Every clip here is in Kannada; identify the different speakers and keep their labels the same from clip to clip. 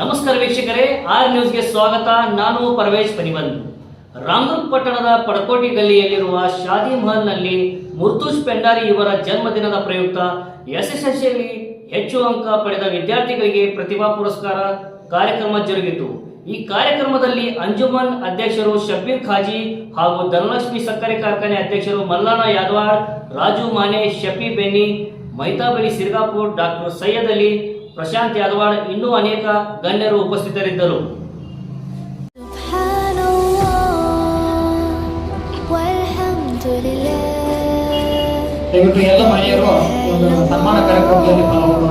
Speaker 1: ನಮಸ್ಕಾರ ವೀಕ್ಷಕರೇ, ಆರ್ ನ್ಯೂಸ್ಗೆ ಸ್ವಾಗತ. ನಾನು ಪರವೇಶ್ ಪನಿವನ್. ರಾಮದುರ್ಗ್ ಪಟ್ಟಣದ ಪಡಕೋಟಿ ಗಲ್ಲಿಯಲ್ಲಿರುವ ಶಾದಿ ಮಹಲ್ನಲ್ಲಿ ಮುರ್ತುಜ್ ಪೆಂಡಾರಿ ಇವರ ಜನ್ಮದಿನದ ಪ್ರಯುಕ್ತ ಎಸ್ಎಸ್ಎಲ್ಸಿಯಲ್ಲಿ ಹೆಚ್ಚು ಅಂಕ ಪಡೆದ ವಿದ್ಯಾರ್ಥಿಗಳಿಗೆ ಪ್ರತಿಭಾ ಪುರಸ್ಕಾರ ಕಾರ್ಯಕ್ರಮ ಜರುಗಿತು. ಈ ಕಾರ್ಯಕ್ರಮದಲ್ಲಿ ಅಂಜುಮನ್ ಅಧ್ಯಕ್ಷರು ಶಬೀರ್ ಖಾಜಿ ಹಾಗೂ ಧನಲಕ್ಷ್ಮಿ ಸಕ್ಕರೆ ಕಾರ್ಖಾನೆ ಅಧ್ಯಕ್ಷರು ಮಲ್ಲಾನ ಯಾದವಾಡ್ ರಾಜು ಮಾನೆ, ಶಫಿ ಬೆನ್ನಿ ಮೈತಾಬಲಿ ಸಿರ್ಗಾಪುರ್ ಡಾಕ್ಟರ್ ಸೈಯದ್ ಅಲಿ ಪ್ರಶಾಂತ್ ಯಾದವಾಡ್ ಇನ್ನೂ ಅನೇಕ ಗಣ್ಯರು ಉಪಸ್ಥಿತರಿದ್ದರು.
Speaker 2: ಎಲ್ಲ ಮನೆಯವರು ಒಂದು ಸನ್ಮಾನ ಕಾರ್ಯಕ್ರಮದಲ್ಲಿ ಪಾಲ್ಗೊಂಡು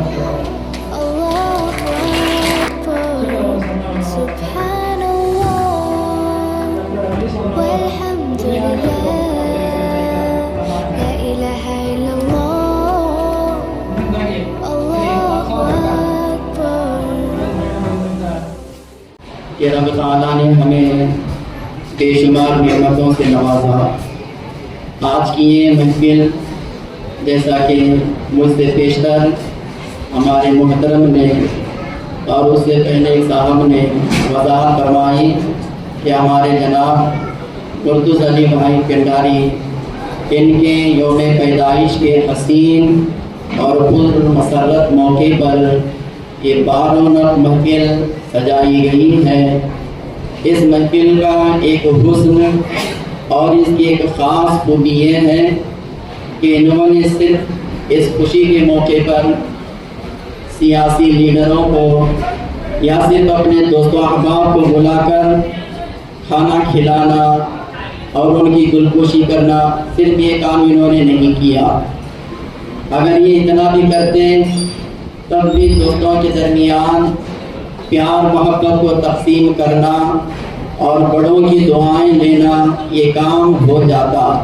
Speaker 3: کہ رب تعالیٰ نے ہمیں بے شمار نعمتوں سے نوازا۔ آج کی
Speaker 4: یہ محفل جیسا کہ مجھ سے پیشتر ہمارے محترم نے اور اس سے پہلے صاحب نے وضاحت کروائی کہ ہمارے جناب اردو علی بھائی پنڈاری، ان کے یوم پیدائش کے حسین اور پر مسرت موقع پر یہ بارونت محفل سجائی گئی ہے۔ اس منزل کا ایک حسن اور اس کی ایک خاص خوبی یہ ہے کہ انہوں نے صرف اس خوشی کے موقع پر سیاسی لیڈروں کو یا صرف اپنے دوست و احباب کو بلا کر کھانا کھلانا اور ان کی دلکشی کرنا صرف یہ کام انہوں نے نہیں کیا۔ اگر یہ اتنا بھی کرتے، تب بھی دوستوں کے درمیان پیار، محبت کو تقسیم کرنا اور بڑوں کی دعائیں لینا یہ کام ہو جاتا۔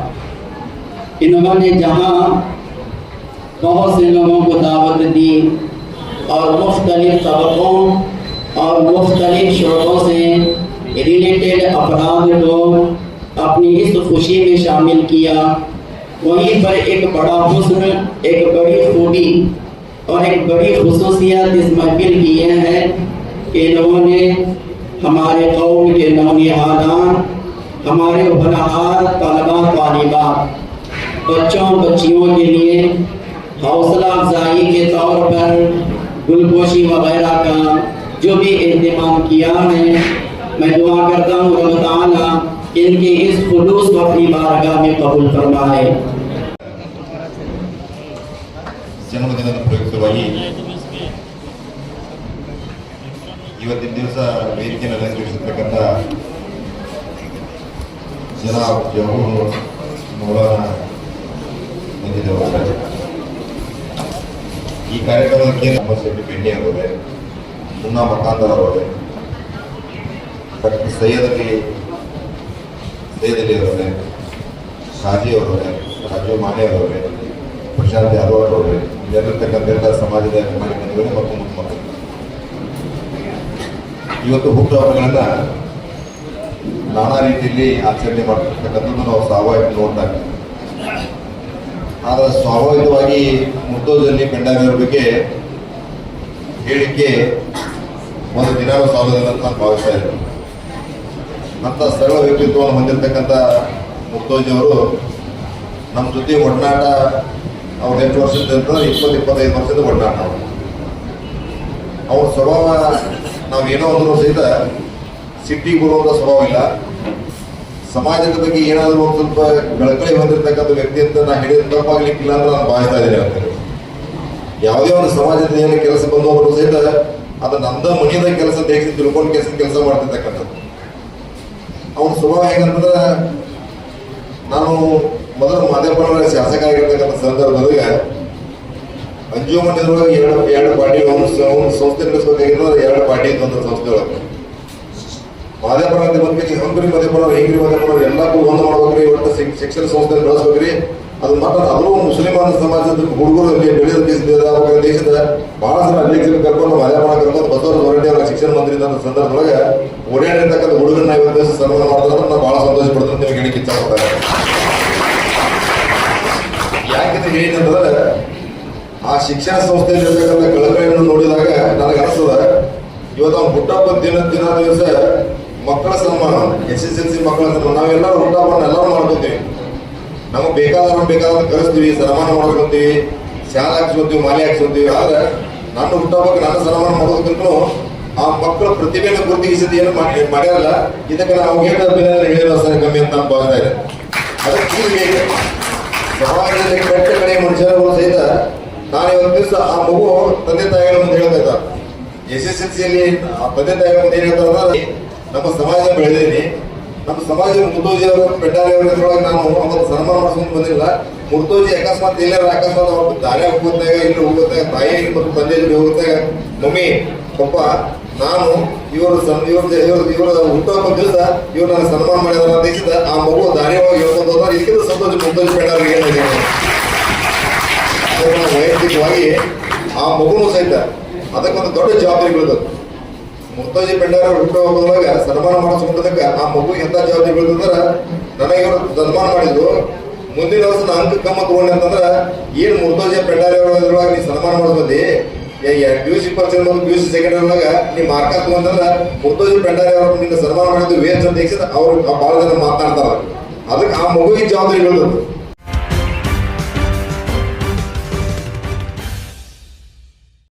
Speaker 4: انہوں نے جہاں بہت سے لوگوں کو دعوت دی اور مختلف طبقوں اور مختلف شعبوں سے ریلیٹڈ افراد کو اپنی اس خوشی میں شامل کیا۔ وہیں پر ایک بڑا حسن، ایک بڑی خوبی اور ایک بڑی خصوصیت اس محفل کی یہ ہے کہ انہوں نے ہمارے قوم کے نونی نونیادان ہمارے بناخار طالبہ طالبات، بچوں، بچیوں کے لیے حوصلہ افزائی کے طور پر گلپوشی وغیرہ کا جو بھی اہتمام کیا ہے، میں دعا کرتا ہوں رب تعالیٰ ان کے اس خلوص کو اپنی بارگاہ
Speaker 5: میں قبول فرمائے۔ ಇವತ್ತಿನ ದಿವಸ ವೇದಿಕೆಯನ್ನು ಅಲಂಕರಿಸಿರ್ತಕ್ಕಂಥ ಜನ ಜಮೂರು ಹೊಂದಿದವರು ಈ ಕಾರ್ಯಕ್ರಮಕ್ಕೆ ನಮ್ಮ ಬೆಣ್ಣೆ ಅವರೇ ಮುನ್ನಾ ಮಕಾಂದರ್ ಅವರೇ, ಡಾಕ್ಟರ್ ಸೈಯದ್ ಅಲಿ ಸೈಯದ್ ಅಲಿ ಅವರೇ, ಶಾಜಿ ಅವರೇ, ರಾಜೀವ್ ಮಾನೆ ಅವರೇ, ಪ್ರಶಾಂತ್ ಯಾದವ್ ಅವರೇ ಇಲ್ಲಿರ್ತಕ್ಕಂಥ ಸಮಾಜದ ಸಮಾಜದ ಅಭಿಮಾನಿಗಳು ಮತ್ತು ಮುಖ್ಯಮಂತ್ರಿ ಇವತ್ತು ಹುಟ್ಟುಹಬ್ಬಗಳನ್ನ ನಾನಾ ರೀತಿಯಲ್ಲಿ ಆಚರಣೆ ಮಾಡ್ತಿರ್ತಕ್ಕಂಥದ್ದು ನಾವು ಸ್ವಾಭಾವಿಕ ನೋಡ್ತಾ ಇದ್ದೀವಿ. ಆದರೆ ಸ್ವಾಭಾವಿಕವಾಗಿ ಮುದ್ದೋದಲ್ಲಿ ಬೆಂಡಾರಿಯವ್ರ ಬಗ್ಗೆ ಹೇಳಿಕೆ ಒಂದು ದಿನ ಸಾಲೋದಿಲ್ಲ ಅಂತ ನಾನು ಭಾವಿಸ್ತಾ ಇದ್ದೀನಿ. ಅಂತ ಸರಳ ವ್ಯಕ್ತಿತ್ವವನ್ನು ಹೊಂದಿರತಕ್ಕಂಥ ಮುತ್ತೋಜಿಯವರು ನಮ್ಮ ಜೊತೆ ಒಡನಾಟ ಅವ್ರು ಎಂಟು ವರ್ಷದ ಇಪ್ಪತ್ತು, ಇಪ್ಪತ್ತೈದು ವರ್ಷದ ಒಡನಾಟ ಅವರು. ಅವ್ರ ಸ್ವಭಾವ ನಾವೇನೋ ಅಂದ್ರೂ ಸಹಿತ ಸಿಟ್ಟಿಗೆ ಬರುವಂಥ ಸ್ವಭಾವ ಇಲ್ಲ ಸಮಾಜದ ಬಗ್ಗೆ ಏನಾದರೂ ಒಂದು ಸ್ವಲ್ಪ ಬೆಳಕಳಿ ಹೊಂದಿರತಕ್ಕಂಥ ವ್ಯಕ್ತಿ ಅಂತ ನಾನು ಹೇಳಿದ ತಪ್ಪಾಗ್ಲಿಕ್ಕಿಲ್ಲ ಅಂತ ನಾನು ಭಾವಿಸ್ತಾ ಇದ್ದೀನಿ ಅಂತ ಯಾವುದೇ ಒಂದು ಸಮಾಜದ ಏನು ಕೆಲಸ ಬಂದವರು ಸಹಿತ ಅದು ನಂದ ಮನೆಯದ ಕೆಲಸ ದೇಹಿಸಿ ತಿಳ್ಕೊಂಡು ಕೆಲಸ ಕೆಲಸ ಮಾಡ್ತಿರ್ತಕ್ಕಂಥದ್ದು. ಅವನ ಸ್ವಭಾವ ಹೇಗಂತಂದ್ರೆ ನಾನು ಮೊದಲು ಶಾಸಕ ಆಗಿರ್ತಕ್ಕಂಥ ಅಂಜುಮನ್ ಎರಡು ಎರಡು ಪಾರ್ಟಿ, ಒಂದು ಸಂಸ್ಥೆ ನಡೆಸಬೇಕಾಗಿದ್ರೆ ಎರಡು ಪಾರ್ಟಿ ಒಂದು ಸಂಸ್ಥೆ ಒಳಗೆ. ಮಾದೇಪುರ ಅಂತ ಬಂದ್ಬಿಟ್ಟು ಹಂಗ್ರಿ ಮಾದೇಪುರ ಹೆಂಗ್ರಿ ಮಾದೇಪುರ ಎಲ್ಲಕ್ಕೂ ಒಂದು ಮಾಡ್ಬೇಕ್ರಿ ಒಟ್ಟು ಶಿಕ್- ಶಿಕ್ಷಣ ಸಂಸ್ಥೆ ಬೆಳೆಸ್ಬೇಕ್ರಿ ಅದು ಮಾತ್ರ ಅದು ಮುಸ್ಲಿಮಾನ ಸಮಾಜದ ಹುಡುಗರು ಅಲ್ಲಿ ಬೆಳೆಯೋದು ದೇಶದ ಬಹಳ ಜನ ಅಧ್ಯಕ್ಷರು ಕರ್ಕೊಂಡು ಮಾದೇಪುರ ಕರ್ಕೊಂಡು ಬಸವರಾಜ ಹೊರಟಿ ಅವರ ಶಿಕ್ಷಣ ಮಂತ್ರಿ ಇದ್ದಂಥ ಸಂದರ್ಭದೊಳಗೆ ಓಡಾಡಿರ್ತಕ್ಕಂಥ ಹುಡುಗರನ್ನ ಇವತ್ತು ಸನ್ಮಾನ ಮಾಡ್ತಾರೆ. ನಾನು ಬಹಳ ಸಂತೋಷ ಪಡ್ತೀನಿ ನಿಮಗೆ ಹೇಳಿಕ್ಕೆ ಯಾಕೆಂತ ಹೇಳಿದಂತಂದ್ರೆ ಆ ಶಿಕ್ಷಣ ಸಂಸ್ಥೆಯಲ್ಲಿ ಇರ್ತಕ್ಕಂಥ ಕಳಕಳಿಯನ್ನು ನೋಡಿದಾಗ ನನಗೆ ಅನಿಸ್ತದ, ಇವತ್ತು ಅವ್ನು ಹುಟ್ಟಪ್ಪ ದಿನ ದಿನ ದಿವಸ ಮಕ್ಕಳ ಸನ್ಮಾನ, ಎಸ್ ಎಸ್ ಎಲ್ ಸಿ ಮಕ್ಕಳ ಸನ್ಮಾನ, ನಾವೆಲ್ಲರೂ ಹುಟ್ಟಪ್ಪನ ಎಲ್ಲರೂ ಮಾಡ್ಕೊತೀವಿ. ನಮಗೆ ಬೇಕಾದವ್ರನ್ನ ಬೇಕಾದ್ರೆ ಕಳಿಸ್ತೀವಿ ಸನ್ಮಾನ ಮಾಡ್ಕೊತೀವಿ, ಶಾಲೆ ಹಾಕ್ಸ್ಕೊತೀವಿ, ಮಾಲೆ ಹಾಕ್ಸ್ಕೊತೀವಿ, ಆದ್ರೆ ನನ್ನ ಹುಟ್ಟಹಬ್ಬಕ್ಕೆ ನನ್ನ ಸನ್ಮಾನ ಮಾಡೋದಕ್ಕೂ ಆ ಮಕ್ಕಳ ಪ್ರತಿಭೆನ ಗುರುತಿಸಿದ ಏನು ಮಾಡಿ, ಮಾಡ್ಯಾರಲ್ಲ, ಇದಕ್ಕೆ ನಾವು ಏನು ಹೇಳಿರೋ ಸರ್, ಕಮ್ಮಿ ಅಂತ ನಾನು ಭಾವಿಸ್ತಾ ಇದೆ ಅದಕ್ಕೆ ಸಮಾಜದಲ್ಲಿ ಕೆಟ್ಟ ಕಡೆ ಮನುಷ್ಯರು ಸಹಿತ ನಾನು ಇವತ್ತು ದಿವಸ ಆ ಮಗು ತಂದೆ ತಾಯಿಗಳ ಮುಂದೆ ಹೇಳ್ತಾ ಇದ್ದಾರೆ ಎಸ್ ಎಸ್ ಎಲ್ ಸಿಯಲ್ಲಿ ತಂದೆ ತಾಯಿಗಳ ಮುಂದೆ ಹೇಳ್ತಾ ಅಂದ್ರೆ ನಮ್ಮ ಸಮಾಜ ಬೆಳೆದೇನೆ ನಮ್ಮ ಸಮಾಜ ಮುರ್ತೋಜಿ ಅವರು ಬೆಟ್ಟಾರಿ ಅವರ ಇದ್ರೊಳಗೆ ನಾನು ಅವರು ಸನ್ಮಾನ ಮಾಡಿಸ್ಕೊಂಡು ಬಂದಿಲ್ಲ. ಮುರ್ತೋಜಿ ಅಕಸ್ಮಾತ್ ಎಲ್ಲಾರ ಅಕಸ್ಮಾತ್ ಅವ್ರು ದಾರಿ ಹೋಗುತ್ತಾಗ ಇಲ್ಲಿ ಹೋಗುತ್ತಾಗ ತಾಯಿ ಮತ್ತು ತಂದೆ ಇಲ್ಲಿ ಹೋಗುತ್ತಾಗ ಮಮ್ಮಿ, ಪಪ್ಪ, ನಾನು, ಇವರು ಸನ್, ಇವ್ರ ಇವ್ರ ಇವ್ರ ಹುಟ್ಟುಹಬ್ಬ ದಿವಸ ಇವ್ರು ನನ್ನ ಸನ್ಮಾನ ಮಾಡಿದಾರ ಅಂತ ಆ ಮಗು ದಾರಿ ಹೋಗಿ ಹೇಳ್ಕೊಂಡು ಹೋದ್ರೆ. ಇದಕ್ಕಿಂತ ಸಂತೋಷ, ಮುರ್ತೋಜಿ ಬೆಟ್ಟಾರಿಗೆ ಏನಿದೆ ನಾವು ಆ ಮಗುನು ಸಹಿತ ಅದಕ್ಕೊಂದು ದೊಡ್ಡ ಜವಾಬ್ದಾರಿ ಬೀಳ್ತದೆ ಮುರ್ತಾಜಿ ಪೆಂಡಾರ ಹುಟ್ಟುಹಬ್ಬದೊಳಗ ಸನ್ಮಾನ ಮಾಡಿಸ್ಕೊಂಡದಕ್ಕೆ ಆ ಮಗು ಎಂತ ಜವಾಬ್ದಾರಿ ಬೀಳ್ತಂದ್ರ ನನಗೆ ಇವರು ಸನ್ಮಾನ ಮಾಡಿದ್ರು ಮುಂದಿನ ವರ್ಷ ನಾ ಅಂಕ ಕಮ್ಮ ತಗೊಂಡೆ ಅಂತಂದ್ರ ಏನ್ ಮುರ್ತಾಜಿ ಪೆಂಡಾರಿ ಅವರೊಳಗೆ ನೀ ಸನ್ಮಾನ ಮಾಡಿದ್ಬಂದಿ ಪಿ ಯು ಸಿ ಪರ್ಸನ್ ಮತ್ತು ಪಿ ಯು ಸಿ ಸೆಕೆಂಡ್ ಒಳಗ ನೀ ಮಾರ್ಕ ತಗೊಂಡ್ರ ಮುರ್ತಾಜಿ ಪೆಂಡಾರಿ ಅವರು ನಿನ್ನ ಸನ್ಮಾನ ಮಾಡಿದ್ದು ವೇಸ್ಟ್ ಅಂತ ಅವರು ಅವ್ರು ಭಾಳ ಜನ ಮಾತಾಡ್ತಾರೆ. ಅದಕ್ಕೆ ಆ ಮಗುವಿಗೆ ಜವಾಬ್ದಾರಿ ಬೀಳ್ತದೆ